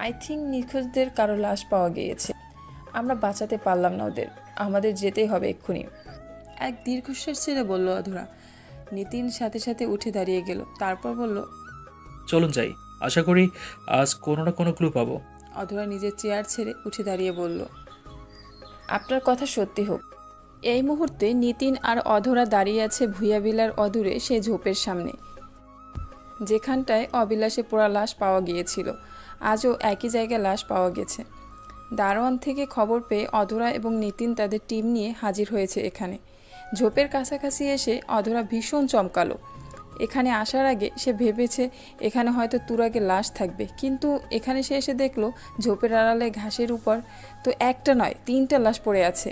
I think নিখোঁজদের কারও লাশ পাওয়া গিয়েছে। আমরা বাঁচাতে পারলাম না ওদের। আমাদের যেতেই হবে এক্ষুনি। এক দীর্ঘশ্বাস ছেড়ে বলল অধরা। নিতিন সাথে সাথে উঠে দাঁড়িয়ে গেল। তারপর বলল চলুন যাই। আশা করি আজ কোনো না কোনো ক্লু পাবো। অধরা নিজের চেয়ার ছেড়ে উঠে দাঁড়িয়ে বলল আপনার কথা সত্যি হোক। এই মুহূর্তে নিতিন আর অধরা দাঁড়িয়ে আছে ভুইয়াবিলার অদূরে সে ঝোপের সামনে যেখানটায় অবিলাসে পোড়া লাশ পাওয়া গিয়েছিল। আজও একই জায়গায় লাশ পাওয়া গেছে। দারোয়ান থেকে খবর পেয়ে অধরা এবং নিতিন তাদের টিম নিয়ে হাজির হয়েছে এখানে। ঝোপের কাছাকাছি এসে অধরা ভীষণ চমকালো। এখানে আসার আগে সে ভেবেছে এখানে হয়তো তুরাগের লাশ থাকবে, কিন্তু এখানে সে এসে দেখল ঝোপের আড়ালে ঘাসের উপর তো একটা নয়, তিনটা লাশ পড়ে আছে।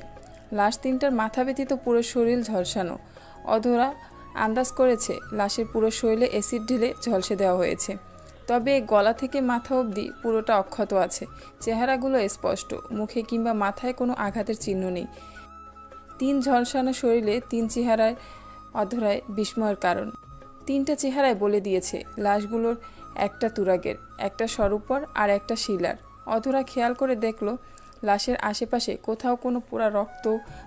লাশ তিনটার মাথা ব্যতীত পুরো শরীর ঝলসানো। অধরা আন্দাজ করেছে লাশের পুরো শরীরে অ্যাসিড ঢেলে ঝলসে দেওয়া হয়েছে। তবে গলা থেকে মাথা অবধি পুরোটা অক্ষত আছে। চেহারাগুলো স্পষ্ট, মুখে কিংবা মাথায় কোনো আঘাতের চিহ্ন নেই। তিন ঝলসানো শরীরে তিন চেহারায় অধরায় বিস্ময়ের কারণ। তিনটা চেহারায় বলে দিয়েছে, লাশগুলোর একটা তুরাগের, একটা স্বরূপর আর একটা শিলার। অধরা খেয়াল করে দেখল, লাশের আশেপাশে কোথাও কোনো পোড়া রক্ত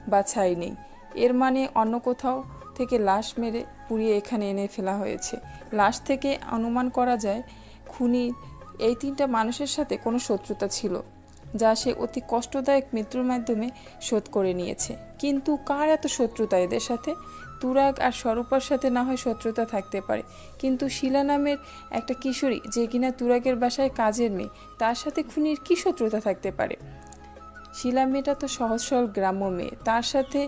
বা ছাই নেই। এর মানে অন্য কোথাও থেকে লাশ মেরে পুড়িয়ে এখানে এনে ফেলা হয়েছে। লাশ থেকে অনুমান করা যায় খুনি, এই তিনটা মানুষের সাথে কোনো শত্রুতা ছিল, যা সে অতি কষ্টদায়ক মৃত্যুর মাধ্যমে শোধ করে নিয়েছে। কিন্তু কার এত শত্রুতা এদের সাথে? তুরাগ আর স্বরূপার সাথে না হয় শত্রুতা থাকতে পারে। কিন্তু শিলা নামের একটা কিশোরী, যে কিনা তুরাগের বাসায় কাজের মেয়ে, তার সাথে খুনির কী শত্রুতা থাকতে পারে? শিলা মেয়েটা তো সহজ সরল গ্রাম্য মেয়ে, তার সাথে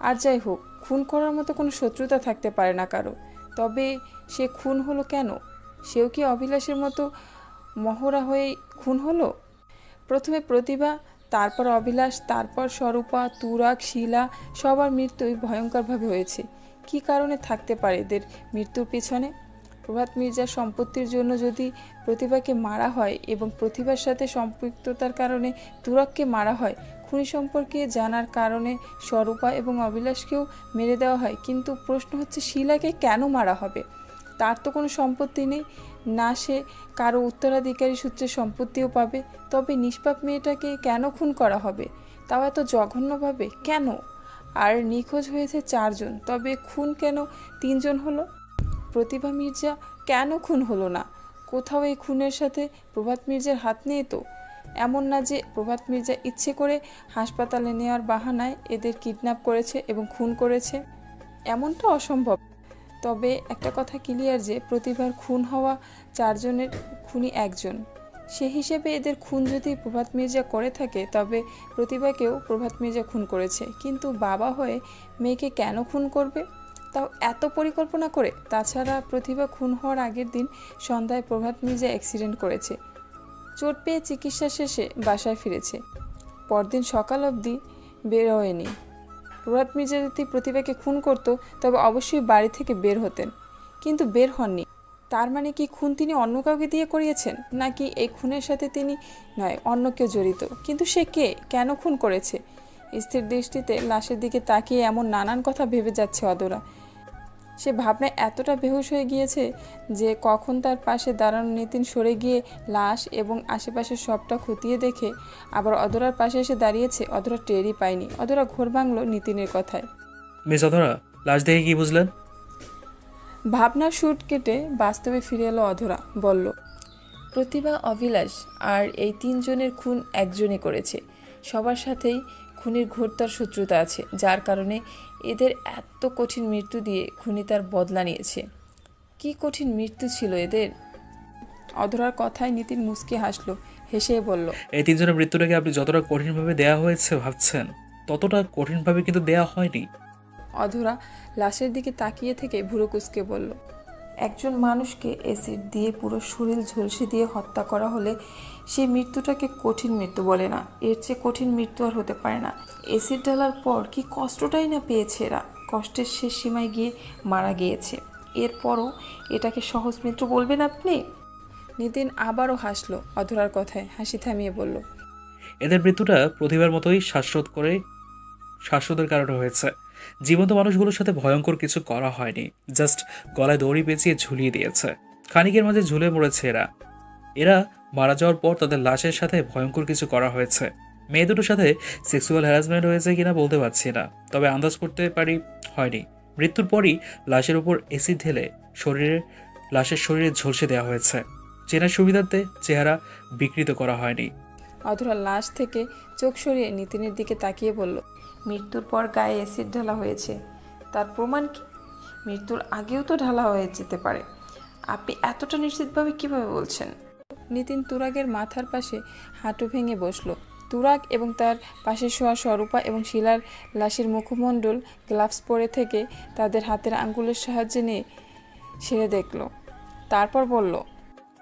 আর যাই হোক, খুন করার মতো কোনো শত্রুতা থাকতে পারে না কারও। তবে সে খুন হলো কেন? সেও কি অভিলাষের মতো মহড়া হয়ে খুন হলো? প্রথমে প্রতিভা, তারপর অভিলাষ, তারপর স্বরূপা তুরাক শিলা, সবার মৃত্যুই ভয়ঙ্করভাবে হয়েছে। কী কারণে থাকতে পারে এদের মৃত্যুর পেছনে? প্রভাত মির্জার সম্পত্তির জন্য যদি প্রতিভাকে মারা হয় এবং প্রতিভার সাথে সম্পৃক্ততার কারণে তুরাগকে মারা হয়, খুনি সম্পর্কে জানার কারণে স্বরূপা এবং অভিলাষকেও মেরে দেওয়া হয়। কিন্তু প্রশ্ন হচ্ছে, শিলাকে কেন মারা হবে? তার তো কোনো সম্পত্তি নেই। না সে কারও উত্তরাধিকারী সূত্রে সম্পত্তিও পাবে। তবে নিষ্পাপ মেয়েটাকে কেন খুন করা হবে? তাও এত জঘন্যভাবে? কেন? আর নিখোঁজ হয়েছে চারজন। তবে খুন কেন তিনজন হলো? প্রতিভা মির্জা কেন খুন হলো না? কোথাও এই খুনের সাথে প্রভাত মির্জার হাত নেই তো? এমন না যে প্রভাত মির্জা ইচ্ছে করে হাসপাতালে নেওয়ার বাহানায় এদের কিডন্যাপ করেছে এবং খুন করেছে? এমনটা অসম্ভব। তবে একটা কথা ক্লিয়ার যে প্রতিভার খুন হওয়া চারজনের খুনি একজন। সে হিসেবে এদের খুন যদি প্রভাত মির্জা করে থাকে, তবে প্রতিভাকেও প্রভাত মির্জা খুন করেছে। কিন্তু বাবা হয়ে মেয়েকে কেন খুন করবে? তাও এত পরিকল্পনা করে। তাছাড়া প্রতিভা খুন হওয়ার আগের দিন সন্ধ্যায় প্রভাত মির্জা অ্যাক্সিডেন্ট করেছে। চোট পেয়ে চিকিৎসা শেষে বাসায় ফিরেছে। পরদিন সকাল অবধি বের হয়নি। প্রভাত মির্জা যদি প্রতিভাকে খুন করত, তবে অবশ্যই বাড়ি থেকে বের হতেন। কিন্তু বের হননি। তার মানে কি খুন তিনি অন্য কাউকে দিয়ে করিয়েছেন? নাকি এই খুনের সাথে তিনি নয়, অন্য কেউ জড়িত? কিন্তু সে কে? কেন খুন করেছে? স্থির দৃষ্টিতে লাশের দিকে তাকিয়ে এমন নানান কথা ভেবে যাচ্ছে অদরা। সে ভাবনায় এতটা বেহুশ হয়ে গিয়েছে যে কখন তার পাশে দাঁড়ানো নিতিন সরে গিয়ে লাশ এবং আশেপাশের সবটা খতিয়ে দেখে আবার অদরার পাশে এসে দাঁড়িয়েছে। অদরা টেরই পায়নি। অদরা ঘোর ভাঙল নিতিনের কথায়। মিস অধরা লাশ দেখে কি বুঝলেন? ভাবনার শুট কেটে বাস্তবে ফিরে এলো অধরা। বলল প্রতিভা অভিলাষ আর এই তিনজনের খুন একজনই করেছে। সবার সাথেই খুনির ঘোরতার শত্রুতা আছে যার কারণে এদের এত কঠিন মৃত্যু দিয়ে খুনি তার বদলা নিয়েছে। কি কঠিন মৃত্যু ছিল এদের? অধরার কথায় নিতিন মুচকি হাসলো হেসে বলল এই তিনজনের মৃত্যুটাকে আপনি যতটা কঠিনভাবে দেয়া হয়েছে ভাবছেন ততটা কঠিনভাবে কিন্তু দেয়া হয়নি। অধরা লাশের দিকে তাকিয়ে থেকে ভুরো কুচকে বলল একজন মানুষকে অ্যাসিড দিয়ে পুরো শরীর ঝলসে দিয়ে হত্যা করা হলে সেই মৃত্যুটাকে কঠিন মৃত্যু বলে না। এর চেয়ে কঠিন মৃত্যু আর হতে পারে না। এসিড ঢালার পর কি কষ্টটাই না পেয়েছে এরা? কষ্টের শেষ সীমায় গিয়ে মারা গিয়েছে। এরপরও এটাকে সহজ মৃত্যু বলবেন আপনি? নিতিন আবারও হাসলো, অধরার কথায় হাসি থামিয়ে বলল, এদের মৃত্যুটা প্রতিভার মতোই শ্বাসরোধ করে শ্বাসরোধের কারণে হয়েছে। জীবন্ত মানুষগুলোর সাথে ভয়ঙ্কর কিছু করা হয়নি, জাস্ট গলায় দড়ি পেঁচিয়ে ঝুলিয়ে দিয়েছে। খানিকের মাঝে ঝুলে মরেছে এরা। এরা মারা যাওয়ার পর তাদের লাশের সাথে ভয়ঙ্কর কিছু করা হয়েছে। মেয়ে দুটোর সাথে সেক্সুয়াল হ্যারাসমেন্ট হয়েছে কিনা বলতে পারছি না, তবে আন্দাজ করতে পারি হয়নি। মৃত্যুর পরই লাশের উপর এসিড ঢেলে শরীরে লাশের শরীরে ঝলসে দেওয়া হয়েছে। চেনার সুবিধার্থে চেহারা বিকৃত করা হয়নি। অধরা লাশ থেকে চোখ সরিয়ে নিতিনের দিকে তাকিয়ে বলল, মৃত্যুর পর গায়ে অ্যাসিড ঢালা হয়েছে, তার প্রমাণ কি? মৃত্যুর আগেও তো ঢালা হয়ে যেতে পারে। আপনি এতটা নিশ্চিতভাবে কীভাবে বলছেন? নিতিন তুরাগের মাথার পাশে হাঁটু ভেঙে বসল। তুরাগ এবং তার পাশে শোয়া স্বরূপা এবং শিলার লাশের মুখমণ্ডল গ্লাভস পরে থেকে তাদের হাতের আঙ্গুলের সাহায্যে নিয়ে সেরে দেখল। তারপর বলল,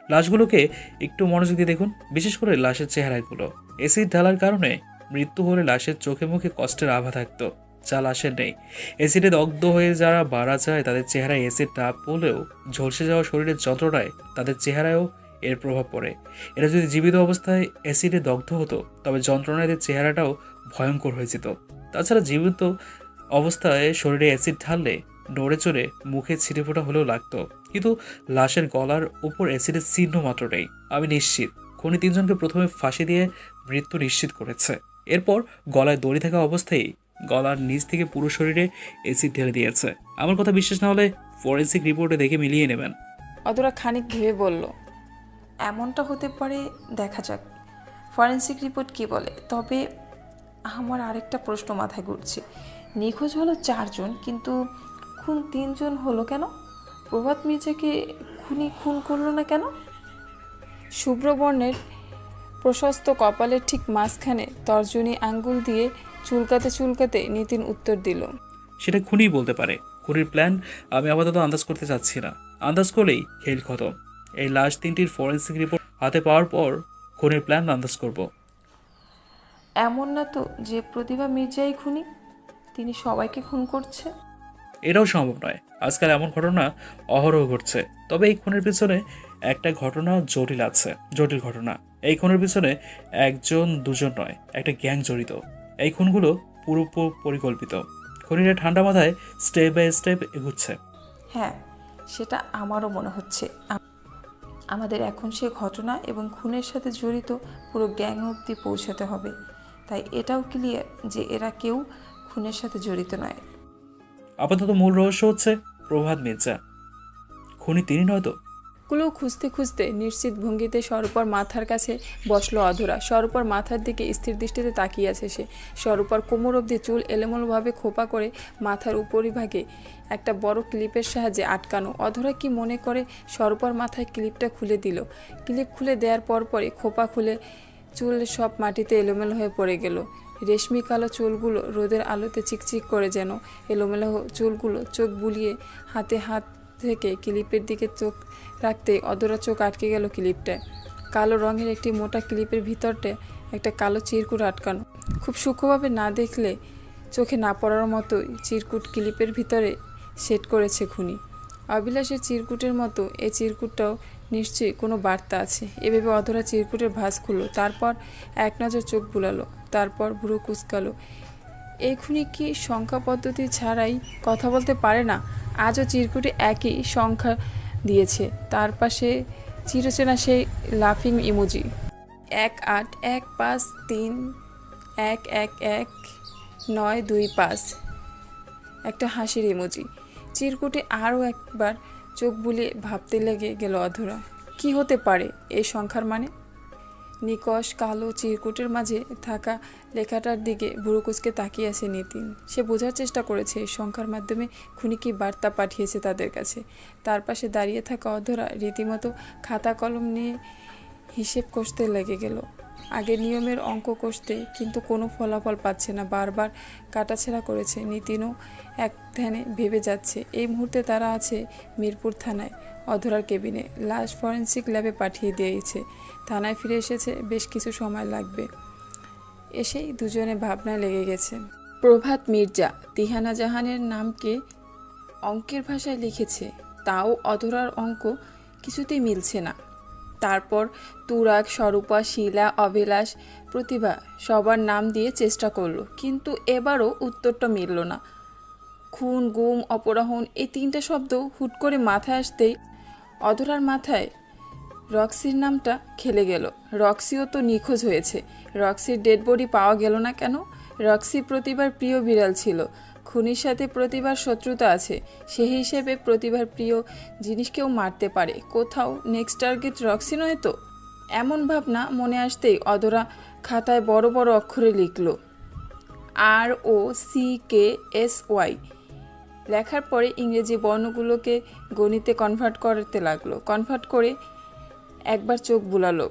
লাশগুলোকে একটু মনোযোগ দিয়ে দেখুন, বিশেষ করে লাশের চেহারাগুলো। এসিড ঢালার কারণে মৃত্যু হলে লাশের চোখে মুখে কষ্টের আভা থাকতো, যা লাশের নেই। এসিডে দগ্ধ হয়ে যারা মারা যায়, তাদের চেহারায় এসিড না পড়লেও ঝলসে যাওয়া শরীরের যন্ত্রণায় তাদের চেহারায়ও এর প্রভাব পড়ে। এরা যদি জীবিত অবস্থায় অ্যাসিডে দগ্ধ হতো, তবে যন্ত্রণায় এদের চেহারাটাও ভয়ঙ্কর হয়ে যেত। তাছাড়া জীবিত অবস্থায় শরীরে অ্যাসিড ঢাললে নড়ে চড়ে মুখে ছিটে ফোটা হলেও লাগতো। কিন্তু লাশের গলার উপর অ্যাসিডের চিহ্ন মাত্র নেই। আমি নিশ্চিত, খুনি তিনজনকে প্রথমে ফাঁসি দিয়ে মৃত্যু নিশ্চিত করেছে। এরপর গলায় দড়ি থাকা অবস্থায় গলার নিচ থেকে পুরো শরীরে অ্যাসিড ঢেলে দিয়েছে। আমার কথা বিশ্বাস না হলে ফরেন্সিক রিপোর্টে দেখে মিলিয়ে নেবেন। অদরা খানিক ভেবে বলল এমনটা হতে পারে, দেখা যাক। ফরেন্সিক রিপোর্ট কি বলে? তবে আমার আরেকটা প্রশ্ন মাথায় ঘুরছে। নিখোঁজ হলো চারজন, কিন্তু খুন তিনজন হলো কেন? প্রভাত মির্জাকে খুনি খুন করল না কেন? শুভ্রবর্ণের প্রশস্ত কপালের ঠিক মাঝখানে তর্জনী আঙ্গুল দিয়ে চুলকাতে চুলকাতে নিতিন উত্তর দিল, সেটা খুনি বলতে পারে। খুনির প্ল্যান আমি আপাতত আন্দাজ করতে চাচ্ছি না। আন্দাজ করলেই খেল খতম। এই লাশ তিনটির ফরেন্সিক রিপোর্ট হাতে পাওয়ার পর খুনির প্ল্যান আন্দাজ করব। এমন না তো যে প্রতিভা মির্জাই খুনি তিনি সবাইকে খুন করছে। এটাও সম্ভব নয়। আজকাল এমন ঘটনা অহরহ ঘটছে। তবে এই খুনের পিছনে একটা ঘটনা জটিল আছে জটিল ঘটনা। এই খুনের পিছনে একজন দুজন নয় একটা গ্যাং জড়িত। এই খুনগুলো পুরো প- পরিকল্পিত খুনিরা ঠান্ডা মাথায় স্টেপ বাই স্টেপ এগুচ্ছে। হ্যাঁ সেটা আমারও মনে হচ্ছে। আমাদের এখন সে ঘটনা এবং খুনের সাথে জড়িত পুরো গ্যাং অব্দি পৌঁছাতে হবে। তাই এটাও ক্লিয়ার যে এরা কেউ খুনের সাথে জড়িত নয়। আপাতত মূল রহস্য হচ্ছে প্রভাত মির্জা। খুনি তিনি নয়তো কুলো খুঁজতে খুঁজতে নিশ্চিত ভঙ্গিতে স্বরূপর মাথার কাছে বসল অধরা। স্বরূপর মাথার দিকে স্থির দৃষ্টিতে তাকিয়ে আছে সে। স্বরূপর কোমর অবধি চুল এলোমেলোভাবে খোপা করে মাথার উপরিভাগে একটা বড় ক্লিপের সাহায্যে আটকানো। অধরা কি মনে করে স্বরূপর মাথায় ক্লিপটা খুলে দিল? ক্লিপ খুলে দেওয়ার পরপরই খোপা খুলে চুল সব মাটিতে এলোমেলো হয়ে পড়ে গেল। রেশমি কালো চুলগুলো রোদের আলোতে চিকচিক করে যেন এলোমেলো চুলগুলো চোখ বুলিয়ে হাতে হাত থেকে ক্লিপের দিকে চোখ রাখতে অদরা চোখ আটকে গেল ক্লিপটায়। কালো রঙের একটি মোটা ক্লিপের ভিতরটা একটা কালো চিরকুট আটকানো। খুব সূক্ষ্মভাবে না দেখলে চোখে না পড়ার মতোই চিরকুট ক্লিপের ভিতরে সেট করেছে খুনি। অবিলাসের চিরকুটের মতো এই চিরকুটটাও নিশ্চয়ই কোনো বার্তা আছে। এভাবে অধরা চিরকুটের ভাঁজ খুললো, তারপর এক নজর চোখ বুলালো, তারপর ভুরু কুচকালো। এই খুনি কি সংখ্যা পদ্ধতি ছাড়াই কথা বলতে পারে না? আজও চিরকুটে একই সংখ্যা দিয়েছে। তার পাশে চিরচেনা সেই লাফিং ইমোজি। এক আট, এক পাঁচ, তিন, এক এক এক, নয়, দুই, পাঁচ। একটা হাসির ইমোজি। চিরকুটে আরও একবার চোখ বুলিয়ে ভাবতে লেগে গেল অধরা। কি হতে পারে এই সংখ্যার মানে? নিকশ কালো চিরকুটের মাঝে থাকা লেখাটার দিকে বুড়োকুচকে তাকিয়ে আছে নিতিন। সে বোঝার চেষ্টা করেছে, সংখ্যার মাধ্যমে খুনি কি বার্তা পাঠিয়েছে তাদের কাছে। তার পাশে দাঁড়িয়ে থাকা অধরা রীতিমতো খাতা কলম নিয়ে হিসেব কষতে লেগে গেল। আগে নিয়মের অঙ্ক কষতে কিন্তু কোনো ফলাফল পাচ্ছে না, বারবার কাটাছেড়া করেছে। নিতিনও এক ধ্যানে ভেবে যাচ্ছে, এই মুহূর্তে তারা আছে মিরপুর থানায়। অধরার কেবিনে। লাশ ফরেন্সিক ল্যাবে পাঠিয়ে দিয়েছে। থানায় ফিরে এসেছে, বেশ কিছু সময় লাগবে। এসেই দুজনে ভাবনায় লেগে গেছে। প্রভাত মির্জা তিহানা জাহানের নামকে অঙ্কের ভাষায় লিখেছে, তাও অধরার অঙ্ক কিছুতেই মিলছে না। তারপর তুরাগ, স্বরূপা, শিলা, অভিলাষ প্রতিভা সবার নাম দিয়ে চেষ্টা করল, কিন্তু এবারও উত্তরটা মিলল না। খুন, গুম অপরাহন এই তিনটা শব্দ হুট করে মাথায় আসতেই অধরার মাথায় রক্সির নামটা খেলে গেল। রক্সিও তো নিখোঁজ হয়েছে। রক্সির ডেড বডি পাওয়া গেল না কেন? রক্সি প্রতিবার প্রিয় বিড়াল ছিল। খুনির সাথে প্রতিবার শত্রুতা আছে। সেই হিসেবে প্রতিবার প্রিয় জিনিসকেও মারতে পারে। কোথাও নেক্সট টার্গেট রক্সি নয় তো? এমন ভাবনা মনে আসতেই অদরা খাতায় বড় বড় অক্ষরে লিখল। R O C K S Y. লেখার পরে ইংরেজি বর্ণগুলোকে গণিতে কনভার্ট করতে লাগল। কনভার্ট করে একবার চোখ বুলালো।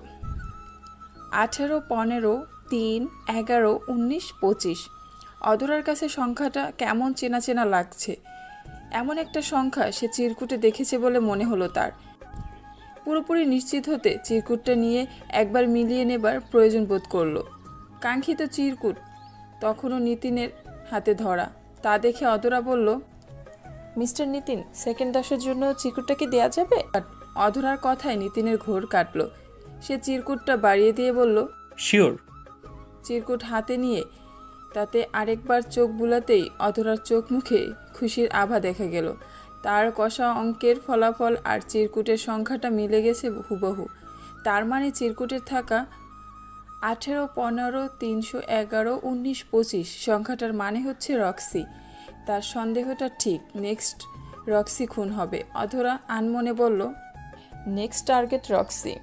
আঠেরো, পনেরো, তিন, এগারো, উনিশ, পঁচিশ। অদরার কাছে সংখ্যাটা কেমন চেনা চেনা লাগছে। এমন একটা সংখ্যা সে চিরকুটে দেখেছে বলে মনে হলো তার। পুরোপুরি নিশ্চিত হতে চিরকুটটা নিয়ে একবার মিলিয়ে নেবার প্রয়োজন বোধ করল। কাঙ্ক্ষিত চিরকুট তখনও নিতিনের হাতে ধরা। তা দেখে অদরা বলল মিস্টার নিতিন সেকেন্ড দশের জন্য চিকুটটা কি দেওয়া যাবে? অধরার কথায় নিতিনের ঘোর কাটলো। সে চিরকুটটা বাড়িয়ে দিয়ে বলল শিওর চিরকুট হাতে নিয়ে তাতে আরেকবার চোখ বুলাতেই অধরার চোখ মুখে খুশির আভা দেখা গেল। তার কষা অঙ্কের ফলাফল আর চিরকুটের সংখ্যাটা মিলে গেছে হুবহু। তার মানে চিরকুটের থাকা আঠেরো পনেরো তিনশো এগারো উনিশ পঁচিশ সংখ্যাটার মানে হচ্ছে রক্সি। তার সন্দেহটা ঠিক। নেক্সট রক্সি খুন হবে। অধরা আনমনে বলল নেক্সট টার্গেট রক্সি।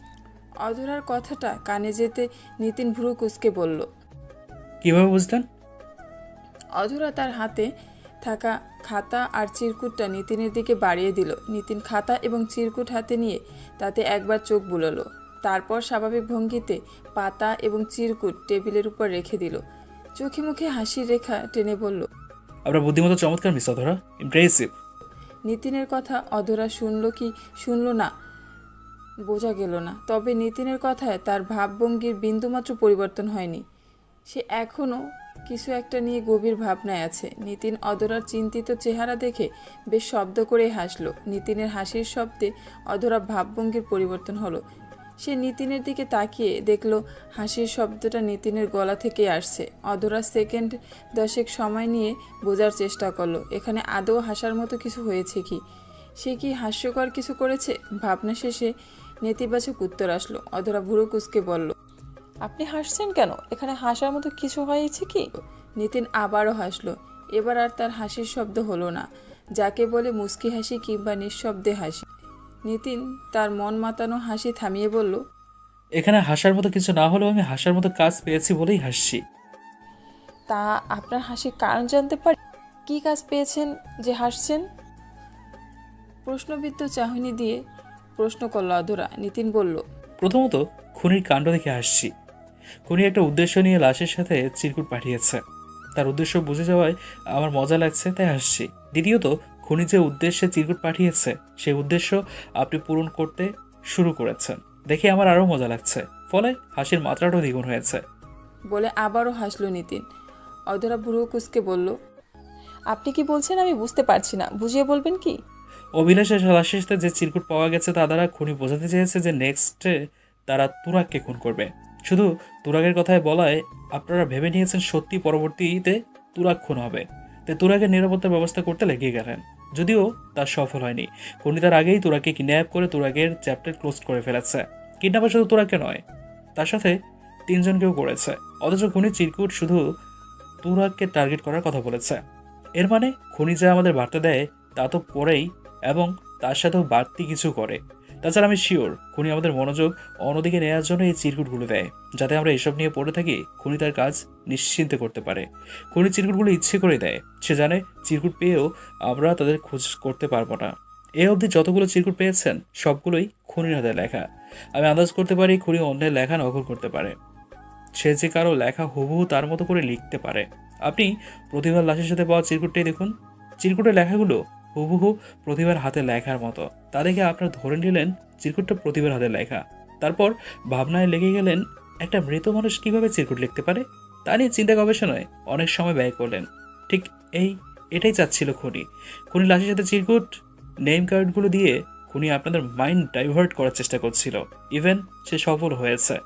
অধরার কথাটা কানে যেতে নিতিন ভ্রু কুচকে বলল কীভাবে বুঝলেন? অধরা তার হাতে থাকা খাতা আর চিরকুটটা নিতিনের দিকে বাড়িয়ে দিল। নিতিন খাতা এবং চিরকুট হাতে নিয়ে তাতে একবার চোখ বুলালো। তারপর স্বাভাবিক ভঙ্গিতে পাতা এবং চিরকুট টেবিলের উপর রেখে দিল। চোখে মুখে হাসির রেখা টেনে বলল আপনার বুদ্ধিমতো চমৎকার মিস অধরা। ইমপ্রেসিভ নিতিনের কথা অধরা শুনল কি? শুনল না। বোঝা গেল না। তবে নিতিনের কথায় তার ভাবভঙ্গির বিন্দুমাত্র পরিবর্তন হয়নি। সে এখনও কিছু একটা নিয়ে গভীর ভাবনায় আছে। নিতিন অধরার চিন্তিত চেহারা দেখে বেশ শব্দ করে হাসলো। নিতিনের হাসির শব্দে অধরা ভাবভঙ্গির পরিবর্তন হলো। সে নিতিনের দিকে তাকিয়ে দেখল হাসির শব্দটা নিতিনের গলা থেকে আসছে। অধরা সেকেন্ড দশেক সময় নিয়ে বোঝার চেষ্টা করল এখানে আদৌ হাসার মতো কিছু হয়েছে কি? সে কি হাস্যকর কিছু করেছে? ভাবনা শেষে নেতিবাচক উত্তর আসলো। অধরা ভুরু কুচকে বলল আপনি হাসছেন কেন? এখানে হাসার মতো কিছু হয়েছে কি? নিতিন আবারও হাসলো। এবার আর তার হাসির শব্দ হলো না যাকে বলে মুস্কি হাসি কিংবা নিঃশব্দে হাসি। নিতিন তার মন মাতানো হাসি থামিয়ে বলল এখানে হাসার মতো কিছু না হলেও আমি হাসার মতো কাজ পেয়েছি বলেই হাসছি। তা আপনার হাসির কারণ জানতে পারি? কী কাজ পেয়েছেন যে হাসছেন? প্রশ্নবিদ্ধ চাহনি দিয়ে প্রশ্ন করল অধরা নিতিন বলল প্রথমত খুনির কাণ্ড দেখে হাসছি। খুনি একটা উদ্দেশ্য নিয়ে লাশের সাথে চিরকুট পাঠিয়েছে। তার উদ্দেশ্য বুঝে যাওয়ায় আমার মজা লাগছে তাই হাসছি। দ্বিতীয়ত খুনি যে উদ্দেশ্যে চিরকুট পাঠিয়েছে। সেই উদ্দেশ্য আপনি পূরণ করতে শুরু করেছেন। দেখে আমার আরও মজা লাগছে। ফলে হাসির মাত্রাটাও দ্বিগুণ হয়েছে। বলে আবারও হাসলো নিতিন। অধরা ভুরু কুচকে বলল আপনি কি বলছেন আমি বুঝতে পারছি না বুঝিয়ে বলবেন কি? অভিলাষের সাথে যে চিরকুট পাওয়া গেছে তা দ্বারা খুনি বোঝাতে চেয়েছে যে নেক্সটে তারা তুরাককে খুন করবে। শুধু তুরাগের কথায় বলায় আপনারা ভেবে নিয়েছেন সত্যি পরবর্তীতে তুরাক খুন হবে। তাই তুরাগের নিরাপত্তার ব্যবস্থা করতে লেগে গেলেন। যদিও তা সফল হয়নি। খুনি তার আগেই তোরাকে কিডন্যাপ করে তুরাগের চ্যাপ্টার ক্লোজ করে ফেলেছে। কিডন্যাপার শুধু তোরাকে নয়, তার সাথে তিনজনকেও করেছে। অথচ খুনি চিরকুট শুধু তুরাককে টার্গেট করার কথা বলেছে। এর মানে খুনি যা আমাদের বার্তা দেয় তা তো পরেই এবং তার সাথেও বাড়তি কিছু করে। তাছাড়া আমি শিওর খুনি আমাদের মনোযোগ অন্যদিকে নেওয়ার জন্য এই চিরকুটগুলো দেয়, যাতে আমরা এসব নিয়ে পড়ে থাকি, খুনি তার কাজ নিশ্চিন্তে করতে পারে। খুনি চিরকুটগুলো ইচ্ছে করে দেয়, সে জানে চিরকুট পেয়েও আমরা তাদের খোঁজ করতে পারব না। এ অবধি যতগুলো চিরকুট পেয়েছেন, সবগুলোই খুনির হাতে লেখা। আমি আন্দাজ করতে পারি খুনি অন্যের লেখা নকল করতে পারে। সে যে কারও লেখা হুবহু তার মতো করে লিখতে পারে। আপনি প্রতিভার লাশের সাথে পাওয়া চিরকুটটাই দেখুন। চিরকুটের লেখাগুলো হুবহু প্রতিভার হাতে লেখার মতো। তা দেখে আপনার ধরে নিলেন চিরকুটটা প্রতিভার হাতে লেখা। তারপর ভাবনায় লেগে গেলেন, একটা মৃত মানুষ কীভাবে চিরকুট লিখতে পারে? তা নিয়ে চিন্তা গবেষণায় অনেক সময় ব্যয় করলেন। ঠিক এই, এটাই চাচ্ছিল খুনি। খুনি লাশের সাথে চিরকুট নেম কার্ডগুলো দিয়ে খুনি আপনাদের মাইন্ড ডাইভার্ট করার চেষ্টা করছিল। ইভেন সে সফল হয়েছে।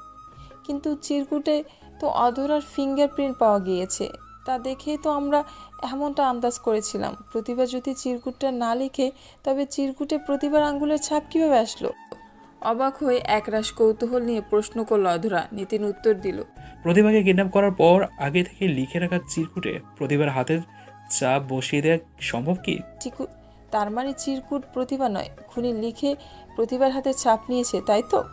কিন্তু চিরকুটে তো অধরার ফিঙ্গারপ্রিন্ট পাওয়া গিয়েছে। তা দেখেই তো আমরা এমনটা আন্দাজ করেছিলাম। প্রতিভা যদি চিরকুটটা না লিখে তবে চিরকুটে প্রতিবার আঙ্গুলের ছাপ কীভাবে আসলো? অবাক হয়ে একরাশ কৌতূহল নিয়ে প্রশ্ন করল অধরা নিতিন উত্তর দিল। প্রতিভাকে কিডন্যাপ করার পর আগে থেকে লিখে রাখা চিরকুটে প্রতিভার হাতের চাপ বসিয়ে দেওয়া সম্ভব কি? চিকু তার মানে চিরকুট প্রতিভা নয়। খুনি লিখে প্রতিভার হাতে ছাপ নিয়েছে তাই তো?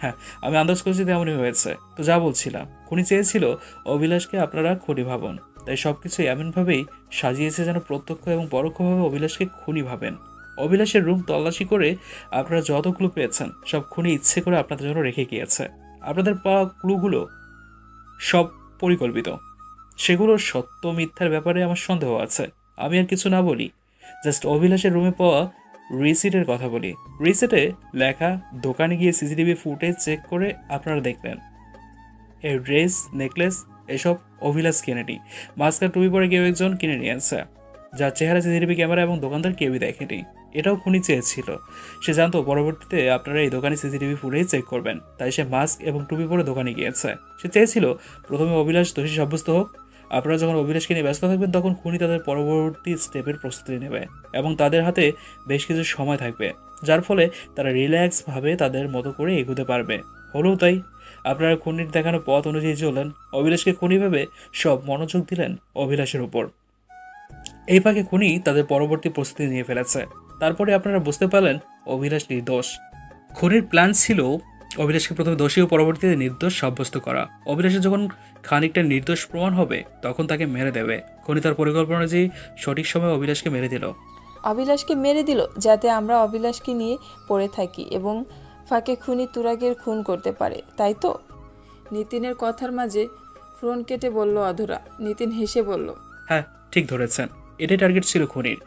হ্যাঁ আমি আন্দাজ করছি তেমনই হয়েছে। তো যা বলছিলাম। খুনি চেয়েছিল অভিলাষকে আপনারা খুনি ভাবুন। তাই সবকিছু এমনভাবেই সাজিয়েছে যেন প্রত্যক্ষ এবং পরোক্ষভাবে অভিলাষকে খুনি ভাবেন। অভিলাষের রুম তল্লাশি করে আপনারা যত ক্লু পেয়েছেন, সব খুনি ইচ্ছে করে আপনাদের জন্য রেখে গিয়েছে। আপনাদের পাওয়া ক্লুগুলো সব পরিকল্পিত। সেগুলো সত্য মিথ্যার ব্যাপারে আমার সন্দেহ আছে। আমি আর কিছু না বলি, জাস্ট অভিলাষের রুমে পাওয়া রিসিটের কথা বলি। রিসিটে লেখা, দোকানে গিয়ে সিসিটিভি ফুটেজ চেক করে আপনারা দেখবেন। এই ড্রেস, নেকলেস, এসব অভিলাষ কিনেনি মাস্কার টুপি পরে কেউ একজন কিনে নিয়ে নিয়েছে যার চেহারা সিসিটিভি ক্যামেরা এবং দোকানদার কেউই দেখেনি। এটাও খুনি চেয়েছিল। সে জানতো পরবর্তীতে আপনারা এই দোকানে সিসিটিভি ফুটেজ চেক করবেন। তাই সে মাস্ক এবং টুপি পরে দোকানে গিয়েছে। সে চেয়েছিল, প্রথমে অভিলাষ দোষী সাব্যস্ত হোক। আপনারা যখন অভিলাষকে নিয়ে ব্যস্ত থাকবেন, তখন খুনি তাদের পরবর্তী স্টেপের প্রস্তুতি নেবে এবং তাদের হাতে বেশ কিছু সময় থাকবে, যার ফলে তারা রিল্যাক্সভাবে তাদের মতো করে এগোতে পারবে। হলেও তাই আপনারা খুনির দেখানো পথ অনুযায়ী চললেন। অভিলাষকে খুনি ভেবে সব মনোযোগ দিলেন অভিলাষের উপর। এই ফাঁকে খুনি তাদের পরবর্তী প্রস্তুতি নিয়ে ফেলেছে। তারপরে আপনারা বুঝতে পারলেন অভিলাষ নির্দোষ। খুনির প্ল্যান ছিল অভিলাষকে প্রথমে দোষী ও পরবর্তীতে নির্দোষ সাব্যস্ত করা। অভিলাষের যখন খানিকটা নির্দোষ প্রমাণ হবে, তখন তাকে মেরে দেবে। খুনি তার পরিকল্পনা অনুযায়ী সঠিক সময়ে অভিলাষকে মেরে দিল। অভিলাষকে মেরে দিল, যাতে আমরা অভিলাষকে নিয়ে পড়ে থাকি এবং ফাঁকে খুনি তুরাগের খুন করতে পারে, তাই তো? নিতিনের কথার মাঝে ফ্রন কেটে বলল অধরা। নিতিন হেসে বলল হ্যাঁ ঠিক ধরেছেন। এটাই টার্গেট ছিল খুনির।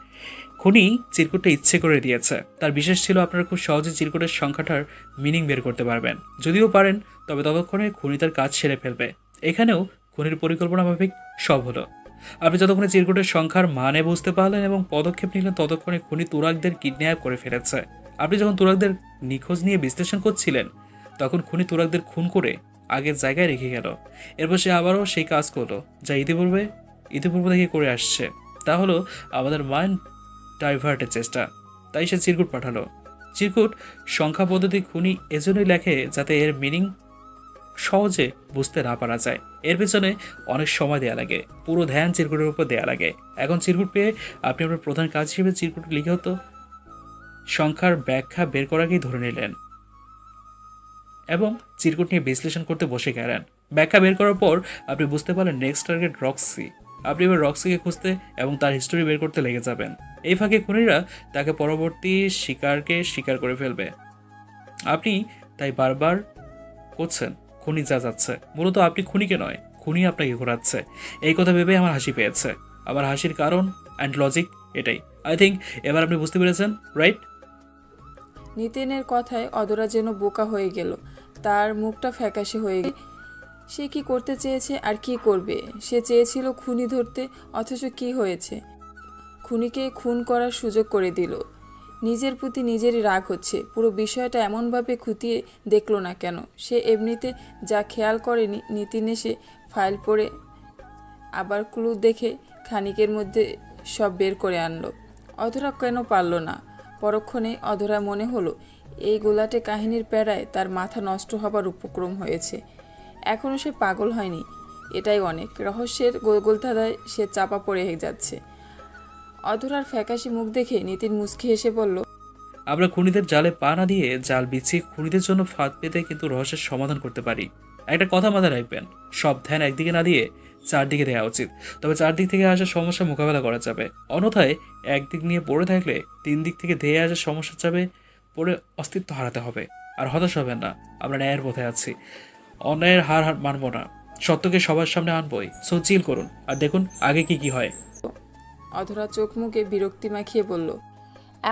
খুনি চিরকুটটা ইচ্ছে করে দিয়েছে। তার বিশেষ ছিল আপনারা খুব সহজে চিরকুটের সংখ্যাটার মিনিং বের করতে পারবেন। যদিও পারেন, তবে ততক্ষণে খুনি তার কাজ সেরে ফেলবে। এখানেও খুনির পরিকল্পনা মাফিক সব হলো। আপনি যতক্ষণে চিরকুটের সংখ্যার মানে বুঝতে পারলেন এবং পদক্ষেপ নিলেন, ততক্ষণে খুনি তুরাকদের কিডন্যাপ করে ফেলেছে। আপনি যখন তুরাকদের নিখোঁজ নিয়ে বিশ্লেষণ করছিলেন। তখন খুনি তুরাকদের খুন করে আগের জায়গায় রেখে গেল। এরপর সে আবারও সেই কাজ করল, যা ইতিপূর্বে ইতিপূর্বে থেকে করে আসছে। তা হলো আমাদের মাইন্ড ডাইভার্টের চেষ্টা। তাই সে চিরকুট পাঠালো। চিরকুট সংখ্যা পদ্ধতি খুনি এজন্যই লেখে যাতে এর মিনিং সহজে বুঝতে না পারা যায়। এর পেছনে অনেক সময় দেয়া লাগে। পুরো ধ্যান চিরকুটের উপর দেয়া লাগে। এখন চিরকুট পেয়ে আপনি আপনার প্রধান কাজ হিসেবে চিরকুট লিখে হতো। সংখ্যার ব্যাখ্যা বের করাকেই ধরে নিলেন এবং চিরকুট নিয়ে বিশ্লেষণ করতে বসে গেলেন। ব্যাখ্যা বের করার পর আপনি বুঝতে পারলেন নেক্সট টার্গেট রক্সি আপনি এবার রক্সিকে খুঁজতে এবং তার হিস্টোরি বের করতে লেগে যাবেন। এই ফাঁকে খুনিরা তাকে পরবর্তী শিকারকে শিকার করে ফেলবে। আপনি তাই বারবার করছেন, খুনি যা যাচ্ছে। মূলত আপনি খুনিকে নয়, খুনি আপনাকে ঘোরাচ্ছে। এই কথা ভেবে আমার হাসি পেয়েছে। আমার হাসির কারণ অ্যান্ড লজিক এটাই। আই থিঙ্ক এবার আপনি বুঝতে পেরেছেন রাইট নিতিনের কথায় অদরা যেন বোকা হয়ে গেল। তার মুখটা ফ্যাকাশে হয়ে গেল। সে কি করতে চেয়েছে আর কি করবে? সে চেয়েছিল খুনি ধরতে, অথচ কি হয়েছে? খুনিকে খুন করার সুযোগ করে দিল। নিজের প্রতি নিজেরই রাগ হচ্ছে। পুরো বিষয়টা এমনভাবে খুঁটিয়ে দেখল না কেন? সে এমনিতে যা খেয়াল করেনি, নিতিন এসে ফাইল পড়ে আবার ক্লু দেখে খানিকের মধ্যে সব বের করে আনলো। অধরা কেন পারল না? পরক্ষণে অধরা মনে হলো, এই গোলাটে কাহিনীর প্যারায় তার মাথা নষ্ট হবার উপক্রম হয়েছে। এখনও সে পাগল হয়নি, এটাই অনেক। রহস্যের গোলগোলধাঁধায় সে চাপা পড়ে যাচ্ছে। অধরার ফ্যাকাশি মুখ দেখে নিতিন মুচকি হেসে বলল, আমরা খুনিদের জালে পা না দিয়ে জাল বিছিয়ে খুনিদের জন্য ফাঁদ পেতে কিন্তু রহস্যের সমাধান করতে পারি। একটা কথা মাথায় রাখবেন, সব ধ্যান একদিকে না দিয়ে চারদিকে দেওয়া উচিত। তবে চারদিক থেকে আসা সমস্যা মোকাবেলা করা যাবে। অন্যথায় একদিক নিয়ে পড়ে থাকলে তিন দিক থেকে ধেয়ে আসা সমস্যা যাবে পড়ে অস্তিত্ব হারাতে হবে। আর হতাশ হবেন না, আমরা ন্যায়ের পথে আছি। অন্যায়ের হার হার মানব না। সত্যকে সবার সামনে আনবই। সো চিল করুন, আর দেখুন আগে কি কি হয়। অধরা চোখ মুখে বিরক্তি মাখিয়ে বলল,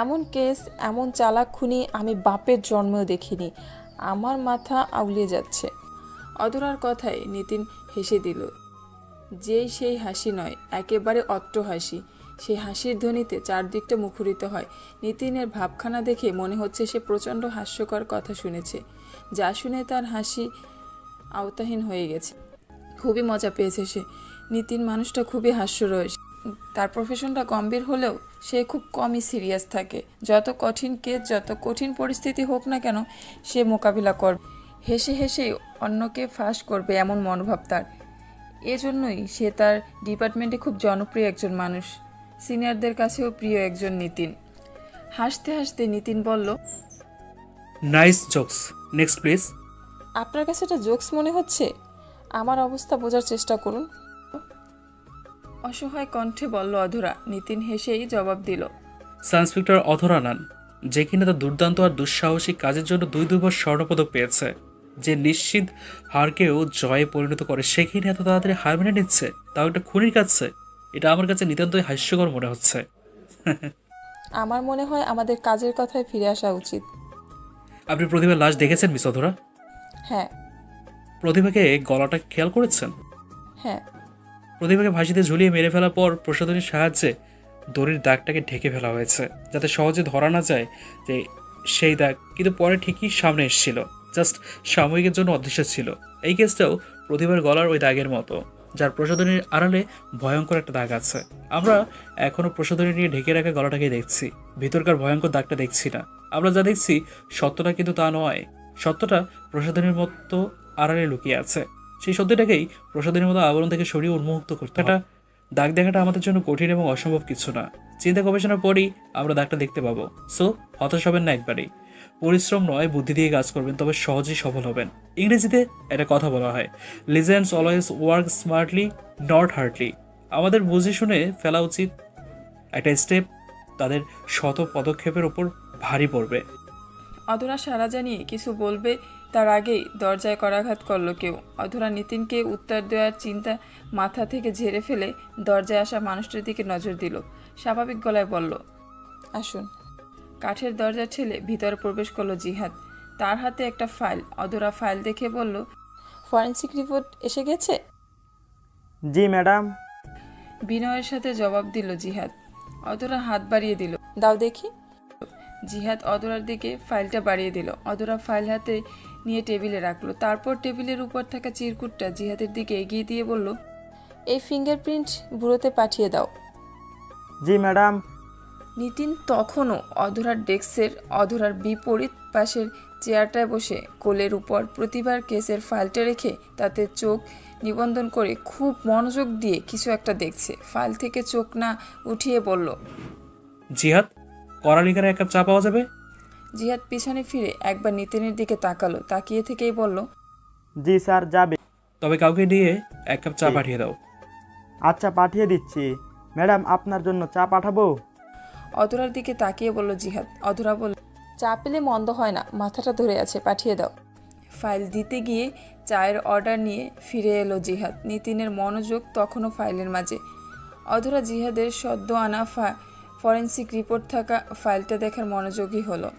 এমন কেস, এমন চালাক খুনি আমি বাপের জন্মেও দেখিনি। আমার মাথা আউলিয়ে যাচ্ছে। অধরার কথায় নিতিন হেসে দিল যেই সেই হাসি নয়, একেবারে অট্ট হাসি। সেই হাসির ধ্বনিতে চারদিকটা মুখরিত হয়। নিতিনের ভাবখানা দেখে মনে হচ্ছে সে প্রচণ্ড হাস্যকর কথা শুনেছে। যা শুনে তার হাসি আওতাহীন হয়ে গেছে। খুবই মজা পেয়েছে সে। নিতিন মানুষটা খুবই হাস্যরস। তার প্রফেশনটা গম্ভীর হলেও সে খুব কমই সিরিয়াস থাকে। যত কঠিন কেস যত কঠিন পরিস্থিতি হোক না কেন, সে মোকাবিলা করবে হেসে হেসে অন্যকে ফাঁস করবে এমন মনোভাব তার। এজন্যই সে তার ডিপার্টমেন্টে খুব জনপ্রিয় একজন মানুষ। সিনিয়রদের কাছেও প্রিয় একজন নিতিন। হাসতে হাসতে নিতিন বলল নাইস জোকস। Next please. আপনার কাছে এটা জোকস মনে হচ্ছে? আমার অবস্থা বোঝার চেষ্টা করুন। অসহায় কণ্ঠে বলল অধরা। নিতিন হেসেই জবাব দিল সানস্পেক্টর অধরা নান যে কিনা তার দুর্দান্ত আর দুঃসাহসিক কাজের জন্য দুই দুবার স্বর্ণপদক পেয়েছে। যে নিশ্চিত হারকেও জয়ে পরিণত করে সে কিনা এত তাড়াতাড়ি হার মেনে নিচ্ছে? তাও একটা খুনির কাছে? এটা আমার কাছে নিতান্তই হাস্যকর মনে হচ্ছে। আমার মনে হয় আমাদের কাজের কথায় ফিরে আসা উচিত। আপনি প্রতিভার লাশ দেখেছেন মিস অধরা? হ্যাঁ। প্রতিভাকে গলাটা খেয়াল করেছেন? হ্যাঁ। প্রতিভাকে ভাসিতে ঝুলিয়ে মেরে ফেলার পর প্রসাধনীর সাহায্যে দড়ির দাগটাকে ঢেকে ফেলা হয়েছে যাতে সহজে ধরা না যায় যে সেই দাগ কিন্তু পরে ঠিকই সামনে এসেছিল। জাস্ট সাময়িকের জন্য অদৃশ্য ছিল। এই কেসটাও প্রতিভার গলার ওই দাগের মতো, যার প্রসাধনীর আড়ালে ভয়ঙ্কর একটা দাগ আছে। আমরা এখনও প্রসাধনী নিয়ে ঢেকে রাখা গলাটাকে দেখছি, ভিতরকার ভয়ঙ্কর দাগটা দেখছি না। আমরা যা দেখছি সত্যটা কিন্তু তা নয়, সত্যটা প্রসাধনীর মতো আড়ালে লুকিয়ে আছে। সেই সত্যটাকেই প্রসাদের মতো আবরণ থেকে সরিয়ে উন্মুক্ত করতে দাগ দেখাটা আমাদের জন্য কঠিন এবং অসম্ভব কিছু না। চিন্তা গবেষণার পরই আমরা দাগটা দেখতে পাবো। সো, হতাশ হবেন না একবারই। পরিশ্রম নয়, বুদ্ধি দিয়ে কাজ করবেন, তবে সহজেই সফল হবেন। ইংরেজিতে একটা কথা বলা হয় legends always work smartly not hardly আমাদের বুঝে শুনে ফেলা উচিত, একটা স্টেপ তাদের শত পদক্ষেপের ওপর ভারী পড়বে। অধরা সারা জানিয়ে কিছু বলবে, তার আগেই দরজায় করাঘাত করল কেউ। অধরা নিতিনকে উত্তর দেওয়ার চিন্তা মাথা থেকে ঝেড়ে ফেলে দরজায় আসা মানুষটির দিকে নজর দিল। স্বাভাবিক গলায় বলল, আসুন। কাঠের দরজা ঠেলে ভিতরে প্রবেশ করল জিহাদ। তার হাতে একটা ফাইল অধরা ফাইল দেখে বলল ফরেন্সিক রিপোর্ট এসে গেছে? জি ম্যাডাম। বিনয়ের সাথে জবাব দিল জিহাদ। অধরা হাত বাড়িয়ে দিল দাও দেখি। জিহাদ অদরার দিকে ফাইলটা বাড়িয়ে দিল। অদরা ফাইল হাতে নিয়ে টেবিলে রাখল। তারপর টেবিলের উপর থাকা চিরকুটটা জিহাদের দিকে এগিয়ে দিয়ে বলল এই ফিঙ্গারপ্রিন্ট বুড়োতে পাঠিয়ে দাও। জি ম্যাডাম। নিতিন তখনও অধরার ডেস্কের অধরার বিপরীত পাশের চেয়ারটায় বসে কোলের উপর প্রতিবার কেসের ফাইলটা রেখে তাতে চোখ নিবন্ধন করে খুব মনোযোগ দিয়ে কিছু একটা দেখছে। ফাইল থেকে চোখ না উঠিয়ে বলল জিহাদ করালিকারে এক কাপ চা পাওয়া যাবে? জিহাদ পিছনে ফিরে একবার নিতিনের দিকে তাকালো তাকিয়ে থেকেই বলল জি স্যার যাবে। তবে কাউকে দিয়ে এক কাপ চা পাঠিয়ে দাও। আচ্ছা পাঠিয়ে দিচ্ছি। ম্যাডাম আপনার জন্য চা পাঠাবো? অধরার দিকে তাকিয়ে বলল, জিহাদ, অধরা বলল চা পেলে মন্দ হয় না, মাথাটা ধরে আছে, পাঠিয়ে দাও। ফাইল দিতে গিয়ে চায়ের অর্ডার নিয়ে ফিরে এলো জিহাদ। নিতিনের মনোযোগ তখনও ফাইলের মাঝে। অধরা জিহাদের সদ্য আনা ফরেন্সিক রিপোর্ট থাকা ফাইলটা দেখার মনোযোগই হলো।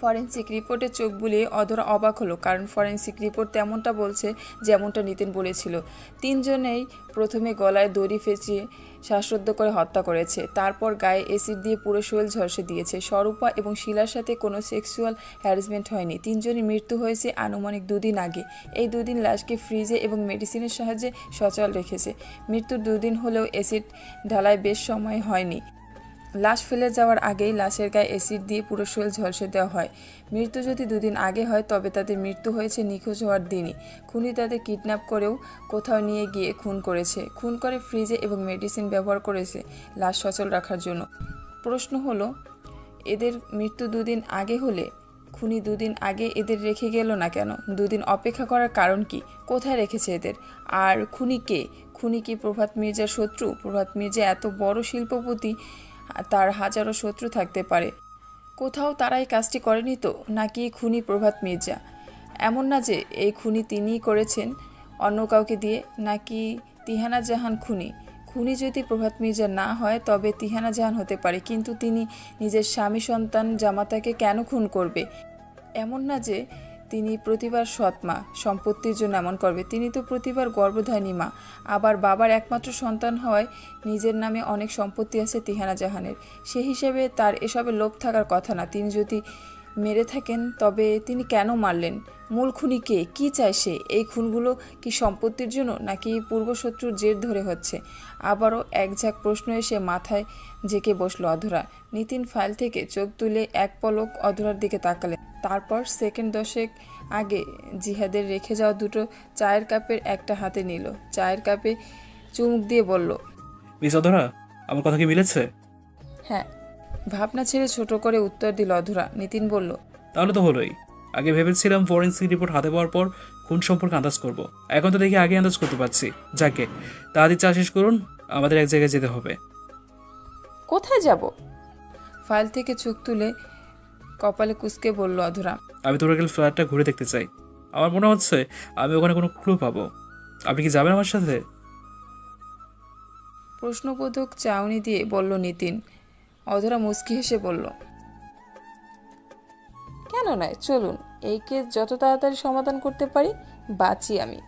ফরেন্সিক রিপোর্টে চোখ বুলিয়ে অধরা অবাক হলো, কারণ ফরেন্সিক রিপোর্ট তেমনটা বলছে যেমনটা নিতিন বলেছিল। তিনজনেই প্রথমে গলায় দড়ি ফেঁচিয়ে শ্বাসরুদ্ধ করে হত্যা করেছে। তারপর গায়ে এসিড দিয়ে পুরো শরীর ঝলসে দিয়েছে। স্বরূপা এবং শিলার সাথে কোনো সেক্সুয়াল হ্যারাসমেন্ট হয়নি। তিনজনই মৃত্যু হয়েছে আনুমানিক দুদিন আগে। এই দুদিন লাশকে ফ্রিজে এবং মেডিসিনের সাহায্যে সচল রেখেছে। মৃত্যুর দুদিন হলেও অ্যাসিড ঢালায় বেশ সময় হয়নি। লাশ ফেলে যাওয়ার আগেই লাশের গায়ে অ্যাসিড দিয়ে পুরো শরীর ঝলসে দেওয়া হয়। মৃত্যু যদি দুদিন আগে হয়, তবে তাদের মৃত্যু হয়েছে নিখোঁজ হওয়ার দিনই। খুনি তাদের কিডন্যাপ করেও কোথাও নিয়ে গিয়ে খুন করেছে। খুন করে ফ্রিজে এবং মেডিসিন ব্যবহার করেছে লাশ সচল রাখার জন্য। প্রশ্ন হলো, এদের মৃত্যু দুদিন আগে হলে খুনি দুদিন আগে এদের রেখে গেল না কেন? দুদিন অপেক্ষা করার কারণ কি? কোথায় রেখেছে এদের? আর খুনি কে? খুনি কি প্রভাত মির্জার শত্রু? প্রভাত মির্জা এত বড় শিল্পপতি তার হাজারো শত্রু থাকতে পারে। কোথাও তারা এই কাজটি করেনি তো? নাকি খুনি প্রভাত মির্জা? এমন না যে এই খুনি তিনিই করেছেন অন্য কাউকে দিয়ে, নাকি তিহানা জাহান খুনি? খুনি যদি প্রভাত মির্জা না হয়, তবে তিহানা জাহান হতে পারে। কিন্তু তিনি নিজের স্বামী সন্তান জামাতাকে কেন খুন করবে? এমন না যে তিনি প্রতিবার সৎমা সম্পত্তির জন্য এমন করবে। তিনি তো প্রতিবার গর্ভধানী মা, আবার বাবার একমাত্র সন্তান হওয়ায় নিজের নামে অনেক সম্পত্তি আছে তিহানা জাহানের। সে হিসেবে তার এসবে লোভ থাকার কথা না। তিনি যদি মেরে থাকেন, তবে তিনি কেন মারলেন? মূল খুনি কে? কী চায় সে? এই খুনগুলো কি সম্পত্তির জন্য, নাকি পূর্বশত্রুর জের ধরে হচ্ছে? আবারও এক ঝাঁক প্রশ্ন এসে মাথায় জেকে বসল অধরা। নিতিন ফাইল থেকে চোখ তুলে এক পলক অধরার দিকে তাকালেন। তারপর সেকেন্ড দশেক আগে জিহাদের রেখে যাওয়া দুটো চায়ের কাপের একটা হাতে নিল। চায়ের কাপে চুমুক দিয়ে বলল মিস অধরা আমার কথা কি মিলেছে? হ্যাঁ। ভাবনা ছেড়ে ছোট করে উত্তর দিল অধরা। নিতিন বলল তাহলে তো হলোই। আগে ভেবেছিলাম ফরেন্সিক রিপোর্ট হাতে পাওয়ার পর খুন সম্পর্কে আন্দাজ করব। এখন তো দেখি আগে আন্দাজ করতে পারছি। যাকে তাড়াতাড়ি চা শেষ করুন আমাদের এক জায়গায় যেতে হবে। কোথায় যাব? ফাইল থেকে চোখ তুলে কপালে কুসকে বলল অধরা। আমি তোরাকেল ফ্ল্যাটটা ঘুরে দেখতে চাই। আমার মনে হচ্ছে আমি ওখানে কোনো ক্লু পাবো। আপনি কি যাবেন আমার সাথে? প্রশ্নবোধক চাউনি দিয়ে বলল নিতিন। অধরা মুচকি হেসে বলল কেন নয়? চলুন। এই কেস যত তাড়াতাড়ি সমাধান করতে পারি বাঁচি আমি।